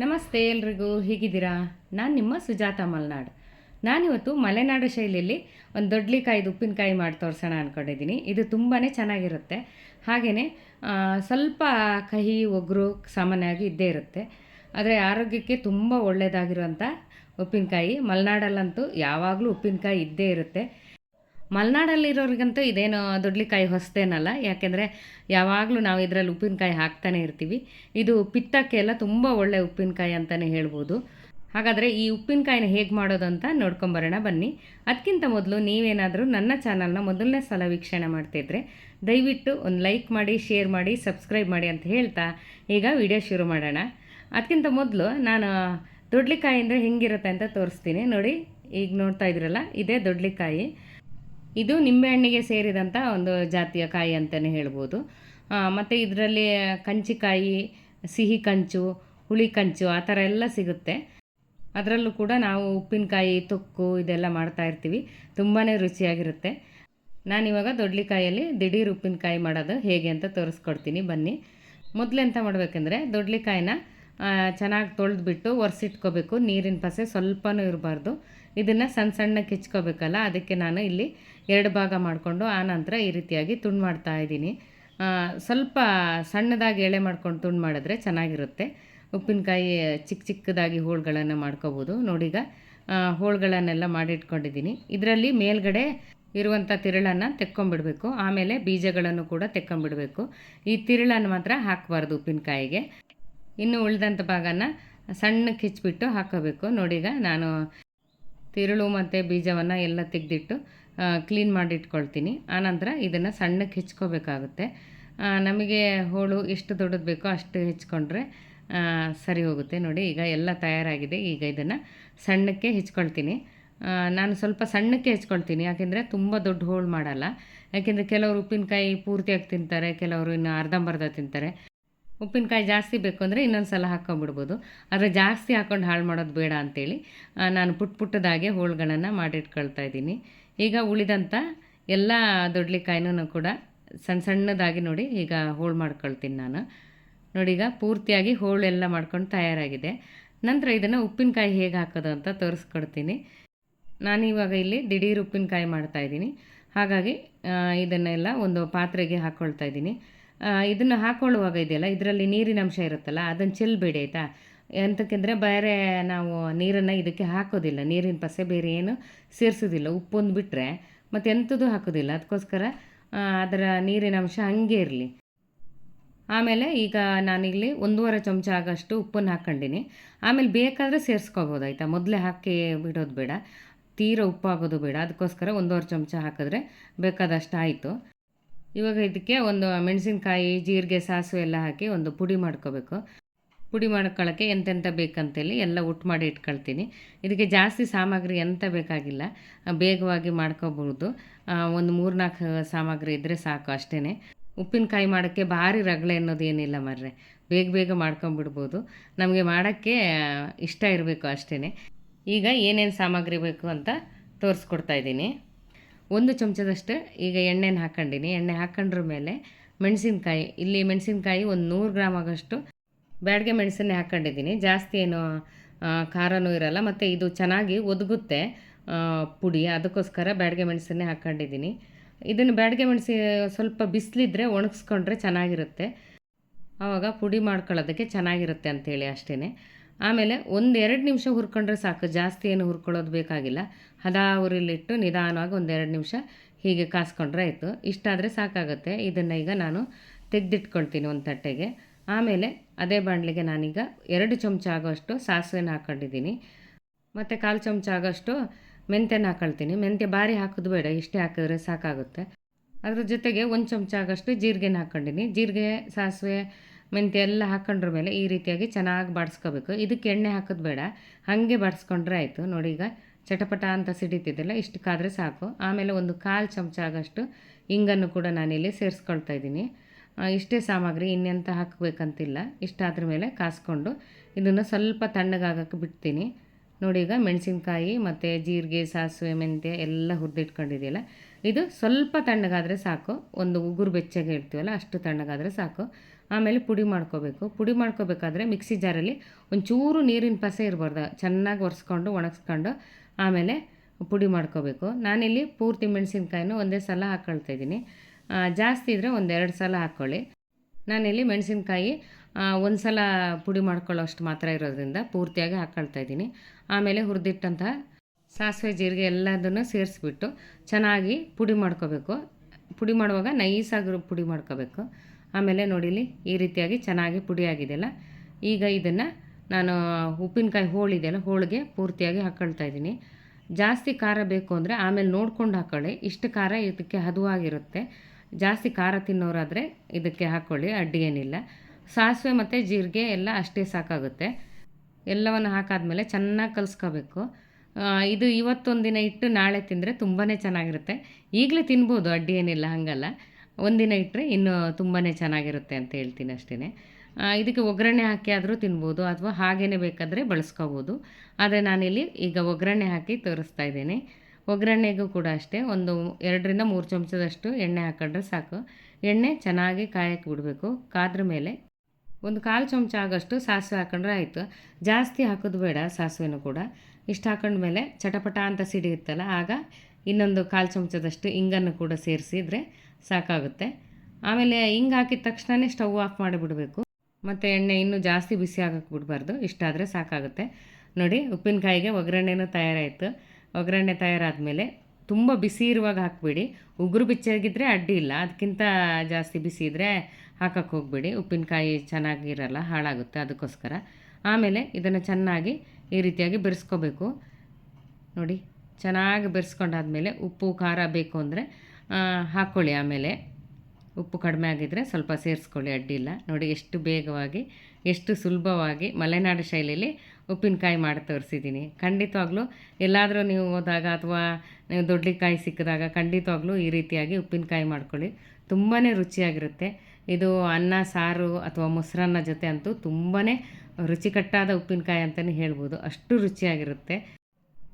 ನಮಸ್ತೆ ಎಲ್ರಿಗೂ, ಹೇಗಿದ್ದೀರಾ? ನಾನು ನಿಮ್ಮ ಸುಜಾತ ಮಲ್ನಾಡ್. ನಾನಿವತ್ತು ಮಲೆನಾಡು ಶೈಲಿಯಲ್ಲಿ ಒಂದು ದೊಡ್ಲಿಕಾಯ್ದು ಉಪ್ಪಿನಕಾಯಿ ಮಾಡಿ ತೋರಿಸೋಣ ಅಂದ್ಕೊಂಡಿದ್ದೀನಿ ಇದು ತುಂಬಾ ಚೆನ್ನಾಗಿರುತ್ತೆ. ಹಾಗೆಯೇ ಸ್ವಲ್ಪ ಕಹಿ ಒಗ್ಗರು ಸಾಮಾನ್ಯವಾಗಿ ಇದ್ದೇ ಇರುತ್ತೆ. ಆದರೆ ಆರೋಗ್ಯಕ್ಕೆ ತುಂಬ ಒಳ್ಳೆಯದಾಗಿರುವಂಥ ಉಪ್ಪಿನಕಾಯಿ ಮಲೆನಾಡಲ್ಲಂತೂ ಯಾವಾಗಲೂ ಉಪ್ಪಿನಕಾಯಿ ಇದ್ದೇ ಇರುತ್ತೆ. ಮಲೆನಾಡಲ್ಲಿರೋರಿಗಂತೂ ಇದೇನು ದೊಡ್ಲಿಕಾಯಿ ಹೊಸದೇನಲ್ಲ? ಯಾಕೆಂದರೆ ಯಾವಾಗಲೂ ನಾವು ಇದರಲ್ಲಿ ಉಪ್ಪಿನಕಾಯಿ ಹಾಕ್ತಾನೆ ಇರ್ತೀವಿ. ಇದು ಪಿತ್ತಕ್ಕೆಲ್ಲ ತುಂಬ ಒಳ್ಳೆ ಉಪ್ಪಿನಕಾಯಿ ಅಂತಲೇ ಹೇಳ್ಬೋದು. ಹಾಗಾದರೆ ಈ ಉಪ್ಪಿನಕಾಯಿನ ಹೇಗೆ ಮಾಡೋದು ಅಂತ ನೋಡ್ಕೊಂಬರೋಣ, ಬನ್ನಿ. ಅದಕ್ಕಿಂತ ಮೊದಲು ನೀವೇನಾದರೂ ನನ್ನ ಚಾನಲ್ನ ಮೊದಲನೇ ಸಲ ವೀಕ್ಷಣೆ ಮಾಡ್ತಿದ್ರೆ ದಯವಿಟ್ಟು ಒಂದು ಲೈಕ್ ಮಾಡಿ, ಶೇರ್ ಮಾಡಿ, ಸಬ್ಸ್ಕ್ರೈಬ್ ಮಾಡಿ ಅಂತ ಹೇಳ್ತಾ ಈಗ ವಿಡಿಯೋ ಶುರು ಮಾಡೋಣ. ಅದಕ್ಕಿಂತ ಮೊದಲು ನಾನು ದೊಡ್ಲಿಕಾಯಿ ಅಂದರೆ ಹೆಂಗಿರುತ್ತೆ ಅಂತ ತೋರಿಸ್ತೀನಿ. ನೋಡಿ, ಈಗ ನೋಡ್ತಾ ಇದ್ರಲ್ಲ ಇದೇ ದೊಡ್ಲಿಕಾಯಿ. ಇದು ನಿಂಬೆಹಣ್ಣಿಗೆ ಸೇರಿದಂಥ ಒಂದು ಜಾತಿಯ ಕಾಯಿ ಅಂತಲೇ ಹೇಳ್ಬೋದು. ಮತ್ತು ಇದರಲ್ಲಿ ಕಂಚಿಕಾಯಿ, ಸಿಹಿ ಕಂಚು, ಹುಳಿ ಕಂಚು ಆ ಥರ ಎಲ್ಲ ಸಿಗುತ್ತೆ. ಅದರಲ್ಲೂ ಕೂಡ ನಾವು ಉಪ್ಪಿನಕಾಯಿ, ತೊಕ್ಕು ಇದೆಲ್ಲ ಮಾಡ್ತಾ ಇರ್ತೀವಿ. ತುಂಬಾ ರುಚಿಯಾಗಿರುತ್ತೆ. ನಾನಿವಾಗ ದೊಡ್ಲಿಕಾಯಲ್ಲಿ ದಿಢೀರ್ ಉಪ್ಪಿನಕಾಯಿ ಮಾಡೋದು ಹೇಗೆ ಅಂತ ತೋರಿಸ್ಕೊಡ್ತೀನಿ, ಬನ್ನಿ. ಮೊದಲೆಂತ ಮಾಡಬೇಕಂದ್ರೆ ದೊಡ್ಲಿಕಾಯಿನ ಚೆನ್ನಾಗಿ ತೊಳೆದ್ಬಿಟ್ಟು ಒರೆಸಿಟ್ಕೋಬೇಕು. ನೀರಿನ ಪಸೆ ಸ್ವಲ್ಪನೂ ಇರಬಾರ್ದು. ಇದನ್ನು ಸಣ್ಣ ಸಣ್ಣ ಕಿಚ್ಕೋಬೇಕಲ್ಲ, ಅದಕ್ಕೆ ನಾನು ಇಲ್ಲಿ ಎರಡು ಭಾಗ ಮಾಡಿಕೊಂಡು ಆನಂತರ ಈ ರೀತಿಯಾಗಿ ತುಂಡು ಮಾಡ್ತಾ ಇದ್ದೀನಿ. ಸ್ವಲ್ಪ ಸಣ್ಣದಾಗಿ ಎಳೆ ಮಾಡ್ಕೊಂಡು ತುಂಡು ಮಾಡಿದ್ರೆ ಚೆನ್ನಾಗಿರುತ್ತೆ. ಉಪ್ಪಿನಕಾಯಿ ಚಿಕ್ಕ ಚಿಕ್ಕದಾಗಿ ಹೋಳುಗಳನ್ನು ಮಾಡ್ಕೋಬೋದು. ನೋಡೀಗ ಹೋಳುಗಳನ್ನೆಲ್ಲ ಮಾಡಿಟ್ಕೊಂಡಿದ್ದೀನಿ. ಇದರಲ್ಲಿ ಮೇಲ್ಗಡೆ ಇರುವಂಥ ತಿರುಳನ್ನು ತೆಕ್ಕೊಂಬಿಡಬೇಕು. ಆಮೇಲೆ ಬೀಜಗಳನ್ನು ಕೂಡ ತೆಕ್ಕೊಂಬಿಡಬೇಕು. ಈ ತಿರುಳನ್ನು ಮಾತ್ರ ಹಾಕಬಾರ್ದು ಉಪ್ಪಿನಕಾಯಿಗೆ. ಇನ್ನು ಉಳಿದಂಥ ಭಾಗನ ಸಣ್ಣಕ್ಕೆ ಹೆಚ್ಚಿಬಿಟ್ಟು ಹಾಕೋಬೇಕು. ನೋಡೀಗ ನಾನು ತಿರುಳು ಮತ್ತು ಬೀಜವನ್ನು ಎಲ್ಲ ತೆಗೆದಿಟ್ಟು ಕ್ಲೀನ್ ಮಾಡಿ ಇಟ್ಕೊಳ್ತೀನಿ ಆನಂತರ ಇದನ್ನು ಸಣ್ಣಕ್ಕೆ ಹೆಚ್ಕೋಬೇಕಾಗುತ್ತೆ. ನಮಗೆ ಹೋಳು ಎಷ್ಟು ದೊಡ್ಡದು ಬೇಕೋ ಅಷ್ಟು ಹೆಚ್ಕೊಂಡ್ರೆ ಸರಿ ಹೋಗುತ್ತೆ. ನೋಡಿ, ಈಗ ಎಲ್ಲ ತಯಾರಾಗಿದೆ. ಈಗ ಇದನ್ನು ಸಣ್ಣಕ್ಕೆ ಹೆಚ್ಕೊಳ್ತೀನಿ. ನಾನು ಸ್ವಲ್ಪ ಸಣ್ಣಕ್ಕೆ ಹೆಚ್ಕೊಳ್ತೀನಿ. ಯಾಕೆಂದರೆ ತುಂಬ ದೊಡ್ಡ ಹೋಳು ಮಾಡಲ್ಲ. ಯಾಕೆಂದರೆ ಕೆಲವರು ಉಪ್ಪಿನಕಾಯಿ ಪೂರ್ತಿಯಾಗಿ ತಿಂತಾರೆ, ಕೆಲವರು ಇನ್ನು ಅರ್ಧಂಬರ್ಧ ತಿಂತಾರೆ. ಉಪ್ಪಿನಕಾಯಿ ಜಾಸ್ತಿ ಬೇಕು ಅಂದರೆ ಇನ್ನೊಂದು ಸಲ ಹಾಕ್ಕೊಂಬಿಡ್ಬೋದು ಆದರೆ ಜಾಸ್ತಿ ಹಾಕ್ಕೊಂಡು ಹಾಳು ಮಾಡೋದು ಬೇಡ ಅಂತೇಳಿ ನಾನು ಪುಟ್ಟ ಪುಟ್ಟದಾಗೆ ಹೋಳುಗಳನ್ನು ಮಾಡಿಟ್ಕೊಳ್ತಾ ಇದ್ದೀನಿ. ಈಗ ಉಳಿದಂಥ ಎಲ್ಲ ದೊಡ್ಲಿಕಾಯಿನೂ ಕೂಡ ಸಣ್ಣ ಸಣ್ಣದಾಗಿ ನೋಡಿ ಈಗ ಹೋಳು ಮಾಡ್ಕೊಳ್ತೀನಿ ನಾನು. ನೋಡಿ ಈಗ ಪೂರ್ತಿಯಾಗಿ ಹೋಳೆಲ್ಲ ಮಾಡ್ಕೊಂಡು ತಯಾರಾಗಿದೆ. ನಂತರ ಇದನ್ನು ಉಪ್ಪಿನಕಾಯಿ ಹೇಗೆ ಹಾಕೋದು ಅಂತ ತೋರಿಸ್ಕೊಡ್ತೀನಿ. ಇವಾಗ ಇಲ್ಲಿ ದಿಢೀರ್ ಉಪ್ಪಿನಕಾಯಿ ಮಾಡ್ತಾಯಿದ್ದೀನಿ ಹಾಗಾಗಿ ಇದನ್ನೆಲ್ಲ ಒಂದು ಪಾತ್ರೆಗೆ ಹಾಕ್ಕೊಳ್ತಾ ಇದ್ದೀನಿ. ಇದನ್ನು ಹಾಕ್ಕೊಳ್ಳುವಾಗ ಇದೆಯಲ್ಲ, ಇದರಲ್ಲಿ ನೀರಿನ ಅಂಶ ಇರುತ್ತಲ್ಲ, ಅದನ್ನು ಚೆಲ್ಲಬೇಡಿ ಆಯಿತಾ? ಎಂತಕ್ಕೆಂದರೆ ಬೇರೆ ನಾವು ನೀರನ್ನು ಇದಕ್ಕೆ ಹಾಕೋದಿಲ್ಲ. ನೀರಿನ ಪಸೆ ಬೇರೆ ಏನು ಸೇರಿಸೋದಿಲ್ಲ. ಉಪ್ಪೊಂದು ಬಿಟ್ಟರೆ ಮತ್ತು ಎಂಥದ್ದು ಹಾಕೋದಿಲ್ಲ. ಅದಕ್ಕೋಸ್ಕರ ಅದರ ನೀರಿನ ಅಂಶ ಹಂಗೆ ಇರಲಿ. ಆಮೇಲೆ ಈಗ ನಾನಿಲ್ಲಿ ಒಂದೂವರೆ ಚಮಚ ಆಗೋಷ್ಟು ಉಪ್ಪನ್ನು ಹಾಕ್ಕೊಂಡಿನಿ. ಆಮೇಲೆ ಬೇಕಾದರೆ ಸೇರಿಸ್ಕೋಬೋದು, ಆಯಿತಾ? ಮೊದಲೇ ಹಾಕಿ ಬಿಡೋದು ಬೇಡ. ತೀರ ಉಪ್ಪಾಗೋದು ಬೇಡ. ಅದಕ್ಕೋಸ್ಕರ ಒಂದೂವರೆ ಚಮಚ ಹಾಕಿದ್ರೆ ಬೇಕಾದಷ್ಟು ಆಯಿತು. ಇವಾಗ ಇದಕ್ಕೆ ಒಂದು ಮೆಣಸಿನ್ಕಾಯಿ, ಜೀರಿಗೆ, ಸಾಸಿವೆ ಎಲ್ಲ ಹಾಕಿ ಒಂದು ಪುಡಿ ಮಾಡ್ಕೋಬೇಕು. ಪುಡಿ ಮಾಡ್ಕೊಳ್ಳೋಕ್ಕೆ ಎಂತೆಂಥ ಬೇಕಂತೇಳಿ ಎಲ್ಲ ಉಟ್ಟು ಮಾಡಿ ಇಟ್ಕೊಳ್ತೀನಿ. ಇದಕ್ಕೆ ಜಾಸ್ತಿ ಸಾಮಗ್ರಿ ಎಂತ ಬೇಕಾಗಿಲ್ಲ. ಬೇಗವಾಗಿ ಮಾಡ್ಕೋಬಹುದು. ಒಂದು ಮೂರ್ನಾಲ್ಕು ಸಾಮಗ್ರಿ ಇದ್ದರೆ ಸಾಕು ಅಷ್ಟೇ ಉಪ್ಪಿನಕಾಯಿ ಮಾಡೋಕ್ಕೆ ಭಾರಿ ರಗಳೆ ಅನ್ನೋದೇನಿಲ್ಲ ಮರ್ರೆ. ಬೇಗ ಬೇಗ ಮಾಡ್ಕೊಂಬಿಡ್ಬೋದು. ನಮಗೆ ಮಾಡೋಕ್ಕೆ ಇಷ್ಟ ಇರಬೇಕು ಅಷ್ಟೇ ಈಗ ಏನೇನು ಸಾಮಗ್ರಿ ಬೇಕು ಅಂತ ತೋರಿಸ್ಕೊಡ್ತಾ ಇದ್ದೀನಿ. ಒಂದು ಚಮಚದಷ್ಟು ಈಗ ಎಣ್ಣೆನ ಹಾಕ್ಕೊಂಡಿನಿ ಎಣ್ಣೆ ಹಾಕ್ಕೊಂಡ್ರ ಮೇಲೆ ಮೆಣಸಿನ್ಕಾಯಿ. ಇಲ್ಲಿ ಮೆಣಸಿನ್ಕಾಯಿ ಒಂದು ನೂರು ಗ್ರಾಮ್ ಆಗೋಷ್ಟು ಬ್ಯಾಡಿಗೆ ಮೆಣಸನ್ನೇ ಹಾಕ್ಕೊಂಡಿದ್ದೀನಿ ಜಾಸ್ತಿ ಏನು ಖಾರನೂ ಇರಲ್ಲ. ಮತ್ತು ಇದು ಚೆನ್ನಾಗಿ ಒದಗುತ್ತೆ ಪುಡಿ. ಅದಕ್ಕೋಸ್ಕರ ಬ್ಯಾಡಿಗೆ ಮೆಣಸನ್ನೇ ಹಾಕ್ಕೊಂಡಿದ್ದೀನಿ ಇದನ್ನು ಬ್ಯಾಡಿಗೆ ಮೆಣಸಿ ಸ್ವಲ್ಪ ಬಿಸಿಲಿದ್ರೆ ಒಣಗಿಸ್ಕೊಂಡ್ರೆ ಚೆನ್ನಾಗಿರುತ್ತೆ. ಆವಾಗ ಪುಡಿ ಮಾಡ್ಕೊಳ್ಳೋದಕ್ಕೆ ಚೆನ್ನಾಗಿರುತ್ತೆ ಅಂಥೇಳಿ ಅಷ್ಟೇ ಆಮೇಲೆ ಒಂದು ಎರಡು ನಿಮಿಷ ಹುರ್ಕೊಂಡ್ರೆ ಸಾಕು. ಜಾಸ್ತಿ ಏನು ಹುರ್ಕೊಳ್ಳೋದು ಬೇಕಾಗಿಲ್ಲ. ಹದ ಉರಿಲಿಟ್ಟು ನಿಧಾನವಾಗಿ ಒಂದು ಎರಡು ನಿಮಿಷ ಹೀಗೆ ಕಾಸ್ಕೊಂಡ್ರೆ ಆಯಿತು. ಇಷ್ಟಾದರೆ ಸಾಕಾಗುತ್ತೆ. ಇದನ್ನು ಈಗ ನಾನು ತೆಗೆದಿಟ್ಕೊಳ್ತೀನಿ ಒಂದು ತಟ್ಟೆಗೆ. ಆಮೇಲೆ ಅದೇ ಬಾಣಲಿಗೆ ನಾನೀಗ ಎರಡು ಚಮಚ ಆಗೋಷ್ಟು ಸಾಸಿವೆನ ಹಾಕ್ಕೊಂಡಿದ್ದೀನಿ ಮತ್ತು ಕಾಲು ಚಮಚ ಆಗೋಷ್ಟು ಮೆಂತ್ಯನ ಹಾಕೊಳ್ತೀನಿ. ಮೆಂತ್ಯ ಭಾರಿ ಹಾಕೋದು ಬೇಡ, ಇಷ್ಟೇ ಹಾಕಿದ್ರೆ ಸಾಕಾಗುತ್ತೆ. ಅದ್ರ ಜೊತೆಗೆ ಒಂದು ಚಮಚ ಆಗೋಷ್ಟು ಜೀರಿಗೆನ ಹಾಕ್ಕೊಂಡಿನಿ ಜೀರಿಗೆ, ಸಾಸಿವೆ, ಮೆಂತ್ಯ ಎಲ್ಲ ಹಾಕೊಂಡ್ರ ಮೇಲೆ ಈ ರೀತಿಯಾಗಿ ಚೆನ್ನಾಗಿ ಬಾಡಿಸ್ಕೋಬೇಕು. ಇದಕ್ಕೆ ಎಣ್ಣೆ ಹಾಕೋದು ಬೇಡ, ಹಾಗೆ ಬಾಡಿಸ್ಕೊಂಡ್ರೆ ಆಯಿತು. ನೋಡಿ ಈಗ ಚಟಪಟ ಅಂತ ಸಿಡಿತಿದ್ದೆಲ್ಲ ಇಷ್ಟಕ್ಕಾದರೆ ಸಾಕು. ಆಮೇಲೆ ಒಂದು ಕಾಲು ಚಮಚ ಆಗೋಷ್ಟು ಹಿಂಗನ್ನು ಕೂಡ ನಾನಿಲ್ಲಿ ಸೇರಿಸ್ಕೊಳ್ತಾ ಇದ್ದೀನಿ. ಇಷ್ಟೇ ಸಾಮಗ್ರಿ ಇನ್ನೆಂಥ ಹಾಕಬೇಕಂತಿಲ್ಲ. ಇಷ್ಟಾದ್ರ ಮೇಲೆ ಕಾಸ್ಕೊಂಡು ಇದನ್ನು ಸ್ವಲ್ಪ ತಣ್ಣಗಾಗಕ್ಕೆ ಬಿಡ್ತೀನಿ. ನೋಡಿ ಈಗ ಮೆಣಸಿನ್ಕಾಯಿ ಮತ್ತು ಜೀರಿಗೆ, ಸಾಸಿವೆ, ಮೆಂತ್ಯ ಎಲ್ಲ ಹುರಿದಿಟ್ಕೊಂಡಿದೆಯಲ್ಲ, ಇದು ಸ್ವಲ್ಪ ತಣ್ಣಗಾದರೆ ಸಾಕು. ಒಂದು ಉಗುರು ಬೆಚ್ಚಗೆ ಇಡ್ತೀವಲ್ಲ, ಅಷ್ಟು ತಣ್ಣಗಾದರೆ ಸಾಕು. ಆಮೇಲೆ ಪುಡಿ ಮಾಡ್ಕೋಬೇಕು. ಪುಡಿ ಮಾಡ್ಕೋಬೇಕಾದ್ರೆ ಮಿಕ್ಸಿ ಜಾರಲ್ಲಿ ಒಂಚೂರು ನೀರಿನ ಪಸೆ ಇರಬಾರ್ದು. ಚೆನ್ನಾಗಿ ಒರೆಸ್ಕೊಂಡು, ಒಣಗಿಸ್ಕೊಂಡು ಆಮೇಲೆ ಪುಡಿ ಮಾಡ್ಕೋಬೇಕು. ನಾನಿಲ್ಲಿ ಪೂರ್ತಿ ಮೆಣಸಿನ್ಕಾಯಿನೂ ಒಂದೇ ಸಲ ಹಾಕ್ಕೊಳ್ತಾ ಇದ್ದೀನಿ. ಜಾಸ್ತಿ ಇದ್ದರೆ ಒಂದೆರಡು ಸಲ ಹಾಕ್ಕೊಳ್ಳಿ ನಾನಿಲ್ಲಿ ಮೆಣಸಿನ್ಕಾಯಿ ಒಂದು ಸಲ ಪುಡಿ ಮಾಡ್ಕೊಳ್ಳೋ ಅಷ್ಟು ಮಾತ್ರ ಇರೋದ್ರಿಂದ ಪೂರ್ತಿಯಾಗಿ ಹಾಕ್ಕೊಳ್ತಾ ಇದ್ದೀನಿ. ಆಮೇಲೆ ಹುರಿದಿಟ್ಟಂತಹ ಸಾಸಿವೆ ಜೀರಿಗೆ ಎಲ್ಲದನ್ನು ಸೇರಿಸ್ಬಿಟ್ಟು ಚೆನ್ನಾಗಿ ಪುಡಿ ಮಾಡ್ಕೋಬೇಕು. ಪುಡಿ ಮಾಡುವಾಗ ನೈಸಾಗಿ ಪುಡಿ ಮಾಡ್ಕೋಬೇಕು. ಆಮೇಲೆ ನೋಡಿಲಿ ಈ ರೀತಿಯಾಗಿ ಚೆನ್ನಾಗಿ ಪುಡಿ ಆಗಿದೆಯಲ್ಲ, ಈಗ ಇದನ್ನು ನಾನು ಉಪ್ಪಿನಕಾಯಿ ಹೋಳಿದೆಯಲ್ಲ ಹೋಳಿಗೆ ಪೂರ್ತಿಯಾಗಿ ಹಾಕ್ಕೊಳ್ತಾ ಇದ್ದೀನಿ. ಜಾಸ್ತಿ ಖಾರ ಬೇಕು ಅಂದರೆ ಆಮೇಲೆ ನೋಡ್ಕೊಂಡು ಹಾಕ್ಕೊಳ್ಳಿ ಇಷ್ಟು ಖಾರ ಇದಕ್ಕೆ ಹದವಾಗಿರುತ್ತೆ. ಜಾಸ್ತಿ ಖಾರ ತಿನ್ನೋರಾದರೆ ಇದಕ್ಕೆ ಹಾಕ್ಕೊಳ್ಳಿ ಅಡ್ಡಿ ಏನಿಲ್ಲ. ಸಾಸಿವೆ ಮತ್ತು ಜೀರಿಗೆ ಎಲ್ಲ ಅಷ್ಟೇ ಸಾಕಾಗುತ್ತೆ. ಎಲ್ಲವನ್ನು ಹಾಕಾದ್ಮೇಲೆ ಚೆನ್ನಾಗಿ ಕಲಿಸ್ಕೋಬೇಕು. ಇದು ಇವತ್ತೊಂದು ದಿನ ಇಟ್ಟು ನಾಳೆ ತಿಂದರೆ ತುಂಬಾ ಚೆನ್ನಾಗಿರುತ್ತೆ. ಈಗಲೇ ತಿನ್ಬೋದು, ಅಡ್ಡಿ ಏನಿಲ್ಲ, ಹಾಗಲ್ಲ. ಒಂದಿನ ಇಟ್ಟರೆ ಇನ್ನೂ ತುಂಬಾ ಚೆನ್ನಾಗಿರುತ್ತೆ ಅಂತ ಹೇಳ್ತೀನಿ ಅಷ್ಟೇ ಇದಕ್ಕೆ ಒಗ್ಗರಣೆ ಹಾಕಿ ಆದರೂ ತಿನ್ಬೋದು, ಅಥವಾ ಹಾಗೇ ಬೇಕಾದರೆ ಬಳಸ್ಕೋಬೋದು. ಆದರೆ ನಾನಿಲ್ಲಿ ಈಗ ಒಗ್ಗರಣೆ ಹಾಕಿ ತೋರಿಸ್ತಾ ಇದ್ದೀನಿ. ಒಗ್ಗರಣೆಗೂ ಕೂಡ ಅಷ್ಟೇ. ಒಂದು ಎರಡರಿಂದ ಮೂರು ಚಮಚದಷ್ಟು ಎಣ್ಣೆ ಹಾಕೊಂಡ್ರೆ ಸಾಕು. ಎಣ್ಣೆ ಚೆನ್ನಾಗಿ ಕಾಯಕ್ಕೆ ಬಿಡಬೇಕು. ಕಾದ್ರ ಮೇಲೆ ಒಂದು ಕಾಲು ಚಮಚ ಆಗೋಷ್ಟು ಸಾಸಿವೆ ಹಾಕೊಂಡ್ರೆ ಆಯಿತು. ಜಾಸ್ತಿ ಹಾಕೋದು ಬೇಡ ಸಾಸಿವೆನೂ ಕೂಡ. ಇಷ್ಟು ಹಾಕೊಂಡ್ಮೇಲೆ ಚಟಪಟ ಅಂತ ಸಿಡಿಯುತ್ತಲ್ಲ ಆಗ ಇನ್ನೊಂದು ಕಾಲು ಚಮಚದಷ್ಟು ಇಂಗನ್ನು ಕೂಡ ಸೇರಿಸಿದರೆ ಸಾಕಾಗುತ್ತೆ. ಆಮೇಲೆ ಹಿಂಗೆ ಹಾಕಿದ ತಕ್ಷಣವೇ ಸ್ಟವ್ ಆಫ್ ಮಾಡಿಬಿಡಬೇಕು. ಮತ್ತು ಎಣ್ಣೆ ಇನ್ನೂ ಜಾಸ್ತಿ ಬಿಸಿ ಆಗಕ್ಕೆ ಬಿಡಬಾರ್ದು. ಇಷ್ಟಾದರೆ ಸಾಕಾಗುತ್ತೆ. ನೋಡಿ, ಉಪ್ಪಿನಕಾಯಿಗೆ ಒಗ್ಗರಣೆನೂ ತಯಾರಾಯಿತು. ಒಗ್ಗರಣೆ ತಯಾರಾದಮೇಲೆ ತುಂಬ ಬಿಸಿ ಇರುವಾಗ ಹಾಕಬೇಡಿ. ಉಗುರು ಬಿಚ್ಚಾಗಿದ್ದರೆ ಅಡ್ಡಿ ಇಲ್ಲ. ಅದಕ್ಕಿಂತ ಜಾಸ್ತಿ ಬಿಸಿ ಇದ್ದರೆ ಹಾಕಕ್ಕೆ ಹೋಗಬೇಡಿ. ಉಪ್ಪಿನಕಾಯಿ ಚೆನ್ನಾಗಿರಲ್ಲ, ಹಾಳಾಗುತ್ತೆ ಅದಕ್ಕೋಸ್ಕರ. ಆಮೇಲೆ ಇದನ್ನು ಚೆನ್ನಾಗಿ ಈ ರೀತಿಯಾಗಿ ಬೆರೆಸ್ಕೋಬೇಕು. ನೋಡಿ, ಚೆನ್ನಾಗಿ ಬೆರೆಸ್ಕೊಂಡಾದ್ಮೇಲೆ ಉಪ್ಪು, ಖಾರ ಬೇಕು ಅಂದರೆ ಹಾಕ್ಕೊಳ್ಳಿ ಆಮೇಲೆ. ಉಪ್ಪು ಕಡಿಮೆ ಆಗಿದ್ದರೆ ಸ್ವಲ್ಪ ಸೇರಿಸ್ಕೊಳ್ಳಿ ಅಡ್ಡಿಲ್ಲ ನೋಡಿ, ಎಷ್ಟು ಬೇಗವಾಗಿ, ಎಷ್ಟು ಸುಲಭವಾಗಿ ಮಲೆನಾಡು ಶೈಲಿಯಲ್ಲಿ ಉಪ್ಪಿನಕಾಯಿ ಮಾಡಿ ತೋರಿಸಿದ್ದೀನಿ. ಖಂಡಿತವಾಗ್ಲೂ ಎಲ್ಲಾದರೂ ನೀವು ಹೋದಾಗ ಅಥವಾ ನೀವು ದೊಡ್ಡಕಾಯಿ ಸಿಕ್ಕಿದಾಗ ಖಂಡಿತವಾಗ್ಲೂ ಈ ರೀತಿಯಾಗಿ ಉಪ್ಪಿನಕಾಯಿ ಮಾಡ್ಕೊಳ್ಳಿ. ತುಂಬಾ ರುಚಿಯಾಗಿರುತ್ತೆ. ಇದು ಅನ್ನ, ಸಾರು ಅಥವಾ ಮೊಸರನ್ನ ಜೊತೆ ಅಂತೂ ತುಂಬಾ ರುಚಿಕಟ್ಟಾದ ಉಪ್ಪಿನಕಾಯಿ ಅಂತಲೇ ಹೇಳ್ಬೋದು. ಅಷ್ಟು ರುಚಿಯಾಗಿರುತ್ತೆ.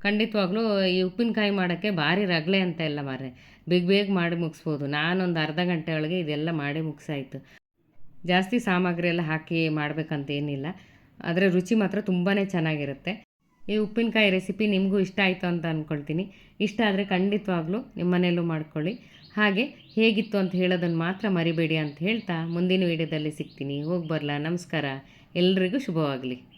ಖಂಡಿತವಾಗ್ಲೂ ಈ ಉಪ್ಪಿನಕಾಯಿ ಮಾಡೋಕ್ಕೆ ಭಾರಿ ರಗಳೆ ಅಂತ ಇಲ್ಲ ಮಾರೆ ಬೇಗ ಬೇಗ ಮಾಡಿ ಮುಗಿಸ್ಬೋದು. ನಾನೊಂದು ಅರ್ಧ ಗಂಟೆ ಒಳಗೆ ಇದೆಲ್ಲ ಮಾಡಿ ಮುಗಿಸಾಯಿತು. ಜಾಸ್ತಿ ಸಾಮಗ್ರಿ ಎಲ್ಲ ಹಾಕಿ ಮಾಡಬೇಕಂತ ಏನಿಲ್ಲ. ಆದರೆ ರುಚಿ ಮಾತ್ರ ತುಂಬಾ ಚೆನ್ನಾಗಿರುತ್ತೆ. ಈ ಉಪ್ಪಿನಕಾಯಿ ರೆಸಿಪಿ ನಿಮಗೂ ಇಷ್ಟ ಆಯಿತು ಅಂತ ಅಂದ್ಕೊಳ್ತೀನಿ ಇಷ್ಟ ಆದರೆ ಖಂಡಿತವಾಗ್ಲೂ ನಿಮ್ಮ ಮನೆಯಲ್ಲೂ ಮಾಡ್ಕೊಳ್ಳಿ. ಹಾಗೆ ಹೇಗಿತ್ತು ಅಂತ ಹೇಳೋದನ್ನು ಮಾತ್ರ ಮರಿಬೇಡಿ ಅಂತ ಹೇಳ್ತಾ ಮುಂದಿನ ವೀಡಿಯೋದಲ್ಲಿ ಸಿಗ್ತೀನಿ. ಹೋಗಿ ಬರಲಾ. ನಮಸ್ಕಾರ. ಎಲ್ರಿಗೂ ಶುಭವಾಗಲಿ.